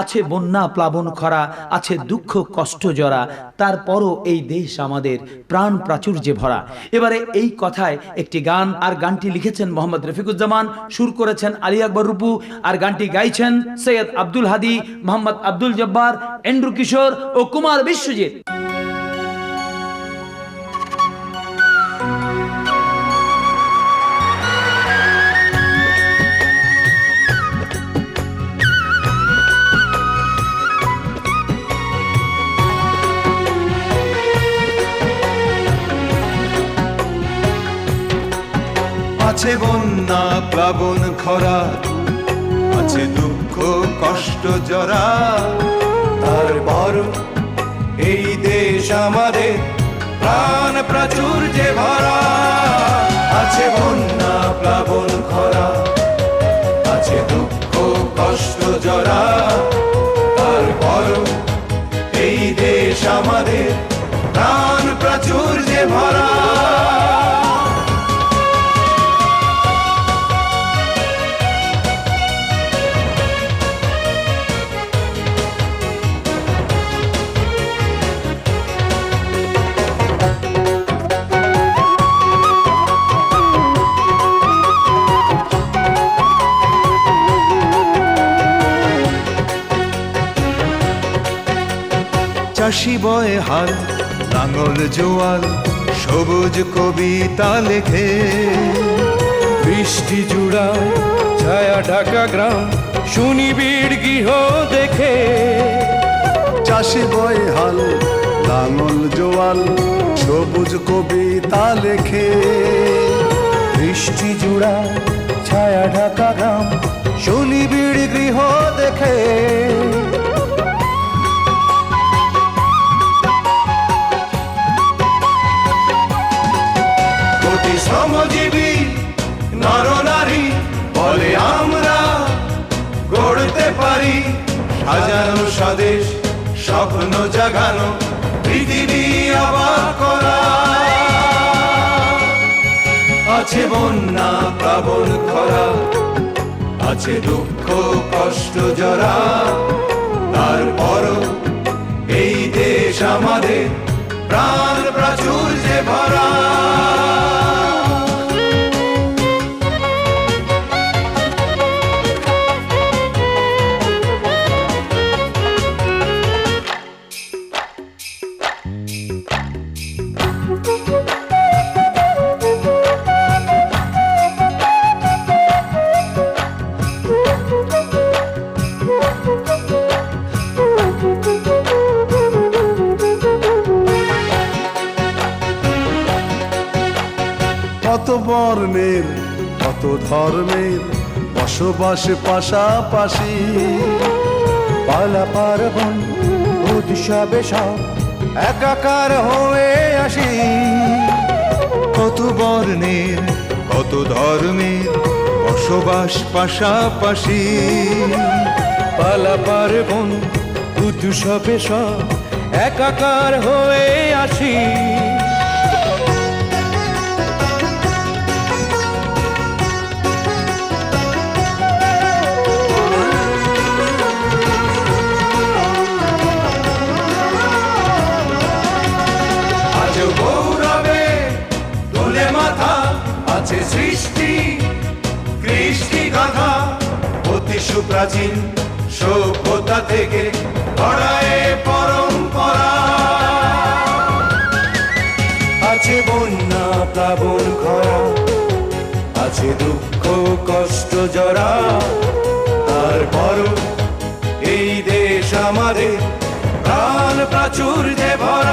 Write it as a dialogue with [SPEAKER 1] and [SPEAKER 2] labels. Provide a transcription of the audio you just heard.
[SPEAKER 1] আছে বন্যা প্লাবন খরা, আছে দুঃখ কষ্ট জরা, তারপরও এই দেশ আমাদের প্রাণ প্রাচুর্যে ভরা। এবারে এই কথায় একটি গান আর গানটি লিখেছেন মোহাম্মদ রফিকুজ্জামান, সুর করেছেন আলী আকবর রূপু, আর গানটি গাইছেন সৈয়দ আব্দুল হাদি, মোহাম্মদ আব্দুল জব্বার, এন্ড্রু কিশোর ও কুমার বিশ্বজিৎ।
[SPEAKER 2] আছে বন্যা, প্লাবন খরা, আছে দুঃখ, কষ্ট, জরা। তারপর এই দেশ আমাদের, প্রাণ প্রাচুর্যে ভরা। আছে বন্যা, প্লাবন খরা, আছে দুঃখ, কষ্ট, জরা। তারপর এই দেশ আমাদের, প্রাণ প্রাচুর্যে ভরা। চাষি বয় হাল লাঙল জোয়াল সবুজ কবিতা লেখে।
[SPEAKER 3] বৃষ্টি জুড়ায় ছায়া ঢাকা গ্রাম শুনিবিড় গৃহ দেখে।
[SPEAKER 2] চাষি বয় হাল, লাঙল জোয়াল, সবুজ কবিতা লেখে।
[SPEAKER 3] বৃষ্টি জুড়ায় ছায়া ঢাকা গ্রাম শুনিবিড় গৃহ দেখে।
[SPEAKER 2] গড়তে পারি। সাজানো স্বদেশ, স্বপ্ন জাগানো, পৃথিবী অবাক করা। আছে বন্যা, প্লাবন খরা, আছে দুঃখ, কষ্ট, জরা। তারপরও এই দেশ আমাদের প্রাণ প্রাচুর্যে।
[SPEAKER 4] কত বর্ণের, কত ধর্মের বসবাস পাশাপাশি।
[SPEAKER 3] পালা পার্বণ, উৎসবে সব একাকার হয়ে আসি।
[SPEAKER 2] কত বর্ণের, কত ধর্মের বসবাস পাশাপাশি
[SPEAKER 3] পালা পার্বণ সবে সব। একাকার হয়ে আসি।
[SPEAKER 2] গাথা অতি সুপ্রাচীন সভ্যতা থেকে গড়ায় পরম্পরা।
[SPEAKER 3] আছে বন্যা, প্লাবন খরা আছে দুঃখ, কষ্ট, জরা।
[SPEAKER 2] তারপর এই দেশ আমাদের প্রাণ প্রাচুর্যে ভরা।